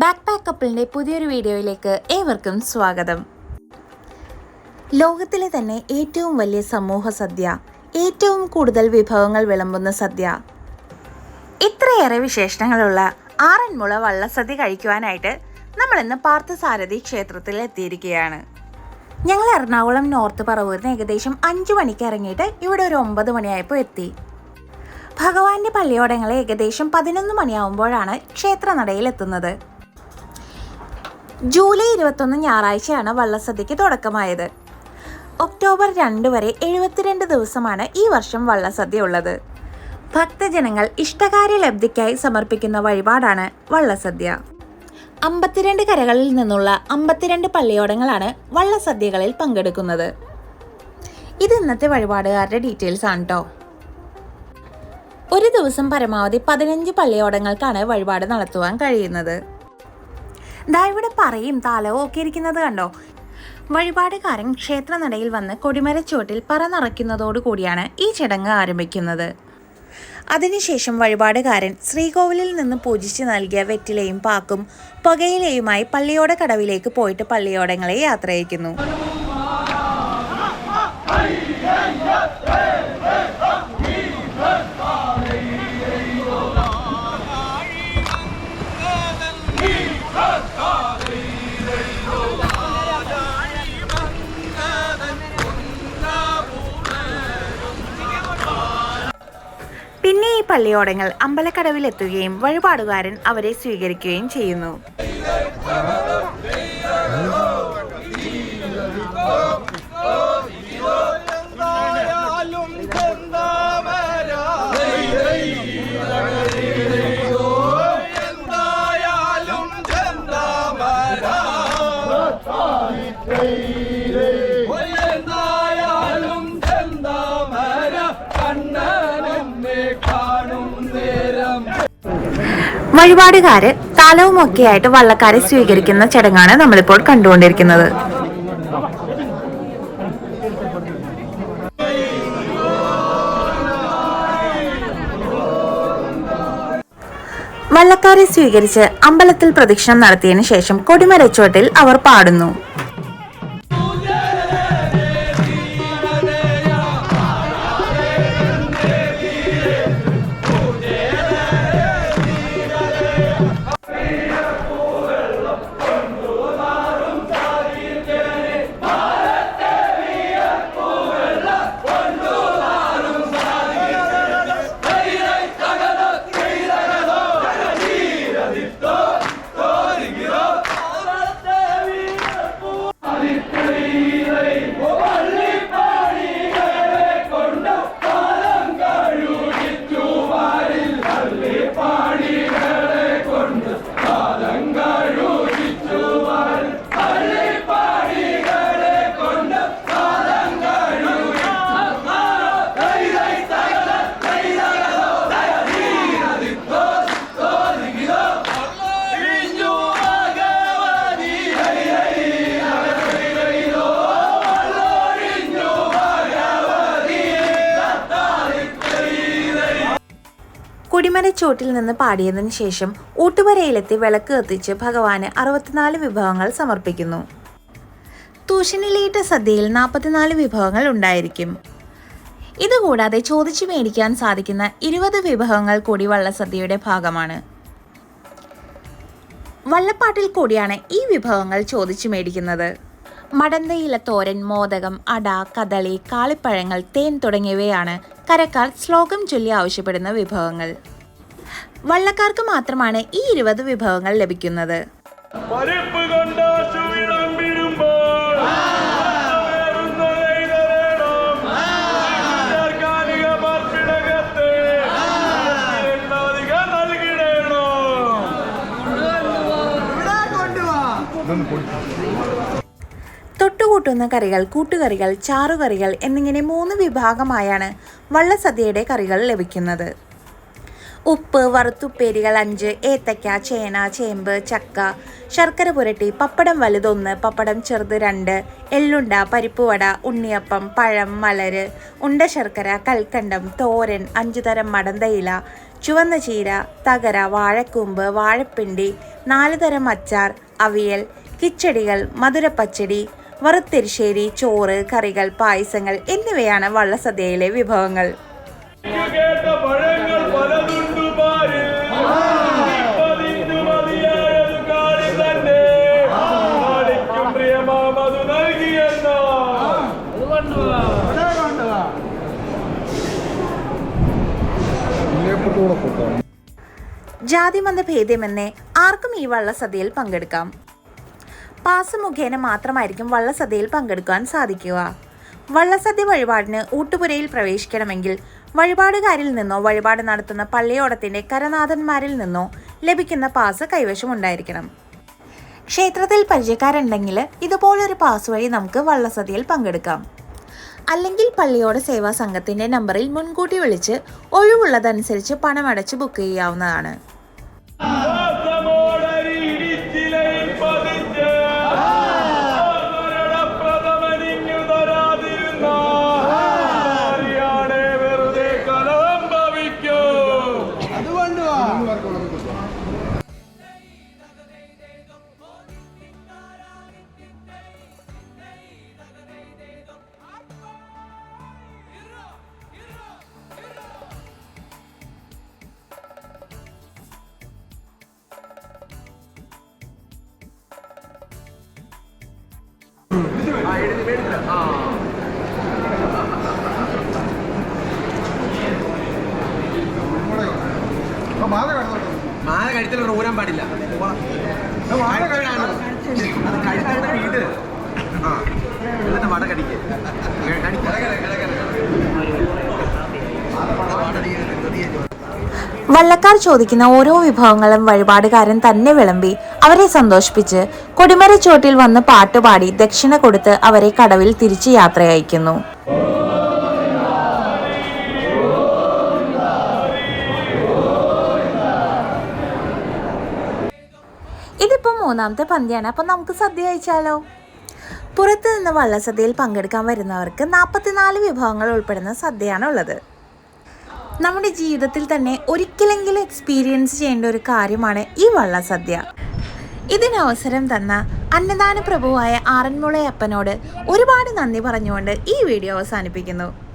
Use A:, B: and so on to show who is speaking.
A: Back pack കപ്പിളിന്റെ പുതിയൊരു വീഡിയോയിലേക്ക് ഏവർക്കും സ്വാഗതം. ലോകത്തിലെ തന്നെ ഏറ്റവും വലിയ സമൂഹ സദ്യ ഏറ്റവും കൂടുതൽ വിഭവങ്ങൾ വിളമ്പുന്ന സദ്യ. ഇത്രയേറെ വിശേഷണങ്ങളുള്ള ആറന്മുള വള്ളസദ്യ കഴിക്കുവാനായിട്ട് നമ്മൾ ഇന്ന് പാർത്ഥസാരഥി ക്ഷേത്രത്തിൽ എത്തിയിരിക്കുകയാണ്. ഞങ്ങൾ എറണാകുളം നോർത്ത് പറവൂരിന് ഏകദേശം അഞ്ചു മണിക്ക് ഇറങ്ങിയിട്ട് ഇവിടെ ഒരു ഒമ്പത് മണിയായപ്പോൾ എത്തി. ഭഗവാന്റെ പള്ളിയോടങ്ങളെ ഏകദേശം പതിനൊന്ന് മണിയാവുമ്പോഴാണ് ക്ഷേത്രനടയിൽ എത്തുന്നത് ജൂലൈ ഇരുപത്തൊന്ന് ഞായറാഴ്ചയാണ് വള്ളസദ്യക്ക് തുടക്കമായത്. ഒക്ടോബർ രണ്ട് വരെ എഴുപത്തിരണ്ട് ദിവസമാണ് ഈ വർഷം വള്ളസദ്യ ഉള്ളത്. ഭക്തജനങ്ങൾ ഇഷ്ടകാര്യ ലബ്ധിക്കായി സമർപ്പിക്കുന്ന വഴിപാടാണ് വള്ളസദ്യ. അമ്പത്തിരണ്ട് കരകളിൽ നിന്നുള്ള അമ്പത്തിരണ്ട് പള്ളിയോടങ്ങളാണ് വള്ളസദ്യകളിൽ പങ്കെടുക്കുന്നത്. ഇത് ഇന്നത്തെ വഴിപാടുകാരുടെ ഡീറ്റെയിൽസ് ആണ് കേട്ടോ ഒരു ദിവസം പരമാവധി പതിനഞ്ച് പള്ളിയോടങ്ങൾക്കാണ് വഴിപാട് നടത്തുവാൻ കഴിയുന്നത്. ദാ ഇവിടെ പറയും താലവും ഒക്കെ ഇരിക്കുന്നത് കണ്ടോ? വഴിപാടുകാരൻ ക്ഷേത്രനടയിൽ വന്ന് കൊടിമരച്ചുവട്ടിൽ പറ നിറയ്ക്കുന്നതോടുകൂടിയാണ് ഈ ചടങ്ങ് ആരംഭിക്കുന്നത്. അതിനുശേഷം വഴിപാടുകാരൻ ശ്രീകോവിലിൽ നിന്ന് പൂജിച്ച് നൽകിയ വെറ്റിലയും പാക്കും പുകയിലയുമായി പള്ളിയോട കടവിലേക്ക് പോയിട്ട് പള്ളിയോടങ്ങളെ യാത്രയക്കുന്നു പള്ളിയോടങ്ങൾ അമ്പലക്കടവിലെത്തുകയും വഴിപാടുകാരൻ അവരെ സ്വീകരിക്കുകയും ചെയ്യുന്നു. വഴിപാടുകാര് തലവുമൊക്കെയായിട്ട് വള്ളക്കാരെ സ്വീകരിക്കുന്ന ചടങ്ങാണ് നമ്മളിപ്പോൾ കണ്ടുകൊണ്ടിരിക്കുന്നത്. വള്ളക്കാരെ സ്വീകരിച്ച് അമ്പലത്തിൽ പ്രദക്ഷിണം നടത്തിയതിനു ശേഷം കൊടിമരച്ചോട്ടിൽ അവർ പാടുന്നു. കുടിമരച്ചോട്ടിൽ നിന്ന് പാടിയതിനു ശേഷം ഊട്ടുപുരയിലെത്തി വിളക്ക് കത്തിച്ച് ഭഗവാന് അറുപത്തിനാല് വിഭവങ്ങൾ സമർപ്പിക്കുന്നു. തൂഷനിലയിട്ട സദ്യയിൽ നാൽപ്പത്തിനാല് വിഭവങ്ങൾ ഉണ്ടായിരിക്കും. ഇതുകൂടാതെ ചോദിച്ചു മേടിക്കാൻ സാധിക്കുന്ന ഇരുപത് വിഭവങ്ങൾ കൂടി വള്ളസദ്യയുടെ ഭാഗമാണ്. വള്ളപ്പാട്ടിൽ കൂടിയാണ് ഈ വിഭവങ്ങൾ ചോദിച്ചു മേടിക്കുന്നത്. മടന്തയില തോരൻ മോദകം അട കദളി കാളിപ്പഴങ്ങൾ തേൻ തുടങ്ങിയവയാണ് കരക്കാർ ശ്ലോകം ചൊല്ലി ആവശ്യപ്പെടുന്ന വിഭവങ്ങൾ. വള്ളക്കാർക്ക് മാത്രമാണ് ഈ ഇരുപത് വിഭവങ്ങൾ ലഭിക്കുന്നത്.
B: പരിപ്പ് വിളമ്പിടുമ്പോൾ
A: തൊട്ടുകൂട്ടുന്ന കറികൾ കൂട്ടുകറികൾ ചാറുകറികൾ എന്നിങ്ങനെ മൂന്ന് വിഭാഗമായാണ് വള്ളസദ്യയുടെ കറികൾ ലഭിക്കുന്നത്. ഉപ്പ് വറുത്തുപ്പേരികൾ അഞ്ച് ഏത്തയ്ക്ക ചേന ചേമ്പ് ചക്ക ശർക്കര പുരട്ടി പപ്പടം വലുതൊന്ന് പപ്പടം ചെറുത് രണ്ട് എള്ളുണ്ട പരിപ്പുവട ഉണ്ണിയപ്പം പഴം മലര് ഉണ്ട ശർക്കര കൽക്കണ്ടം തോരൻ അഞ്ചു തരം മടന്തയില ചുവന്ന ചീര തകര വാഴക്കൂമ്പ് വാഴപ്പിണ്ടി നാല് തരം അച്ചാർ അവിയൽ കിച്ചടികൾ മധുരപ്പച്ചടി വറുത്തെരിശ്ശേരി ചോറ് കറികൾ പായസങ്ങൾ എന്നിവയാണ് വള്ളസദ്യയിലെ വിഭവങ്ങൾ. ജാതിമത ഭേദ്യമെന്നേ ആർക്കും ഈ വള്ളസദ്യയിൽ പങ്കെടുക്കാം. പാസ് മുഖേന മാത്രമായിരിക്കും വള്ളസദ്യയിൽ പങ്കെടുക്കാൻ സാധിക്കുക. വള്ളസദ്യ വഴിപാടിന് ഊട്ടുപുരയിൽ പ്രവേശിക്കണമെങ്കിൽ വഴിപാടുകാരിൽ നിന്നോ വഴിപാട് നടത്തുന്ന പള്ളിയോടത്തിന്റെ കരനാഥന്മാരിൽ നിന്നോ ലഭിക്കുന്ന പാസ് കൈവശം ഉണ്ടായിരിക്കണം ക്ഷേത്രത്തിൽ പരിചയക്കാരുണ്ടെങ്കിൽ ഇതുപോലൊരു പാസ് വഴി നമുക്ക് വള്ളസദ്യയിൽ പങ്കെടുക്കാം. അല്ലെങ്കിൽ പള്ളിയോട് സേവാ സംഘത്തിന്റെ നമ്പറിൽ മുൻകൂട്ടി വിളിച്ച് ഒഴിവുള്ളതനുസരിച്ച് പണമടച്ച് ബുക്ക് ചെയ്യാവുന്നതാണ്.
C: മാല കഴുത്തിൽ ഊരാൻ പാടില്ല. അത് ആ. എന്നിട്ട് വട കടിക്ക്.
A: വള്ളക്കാർ ചോദിക്കുന്ന ഓരോ വിഭവങ്ങളും വഴിപാടുകാരൻ തന്നെ വിളമ്പി അവരെ സന്തോഷിപ്പിച്ച് കൊടിമരച്ചോട്ടിൽ വന്ന് പാട്ടുപാടി ദക്ഷിണ കൊടുത്ത് അവരെ കടവിൽ തിരിച്ച് യാത്രയയക്കുന്നു. ഇതിപ്പോ മൂന്നാമത്തെ പന്തിയാണ്. അപ്പോൾ നമുക്ക് സദ്യ കഴിച്ചാലോ? പുറത്തു നിന്ന് വള്ളസദ്യയിൽ പങ്കെടുക്കാൻ വരുന്നവർക്ക് നാൽപ്പത്തിനാല് വിഭവങ്ങൾ ഉൾപ്പെടുന്ന സദ്യയാണ് ഉള്ളത് നമ്മുടെ ജീവിതത്തിൽ തന്നെ ഒരിക്കലെങ്കിലും എക്സ്പീരിയൻസ് ചെയ്യേണ്ട ഒരു കാര്യമാണ് ഈ വള്ളസദ്യ. ഇതിനവസരം തന്ന അന്നദാന പ്രഭുവായ ആറന്മുളയപ്പനോട് ഒരുപാട് നന്ദി പറഞ്ഞുകൊണ്ട് ഈ വീഡിയോ അവസാനിപ്പിക്കുന്നു.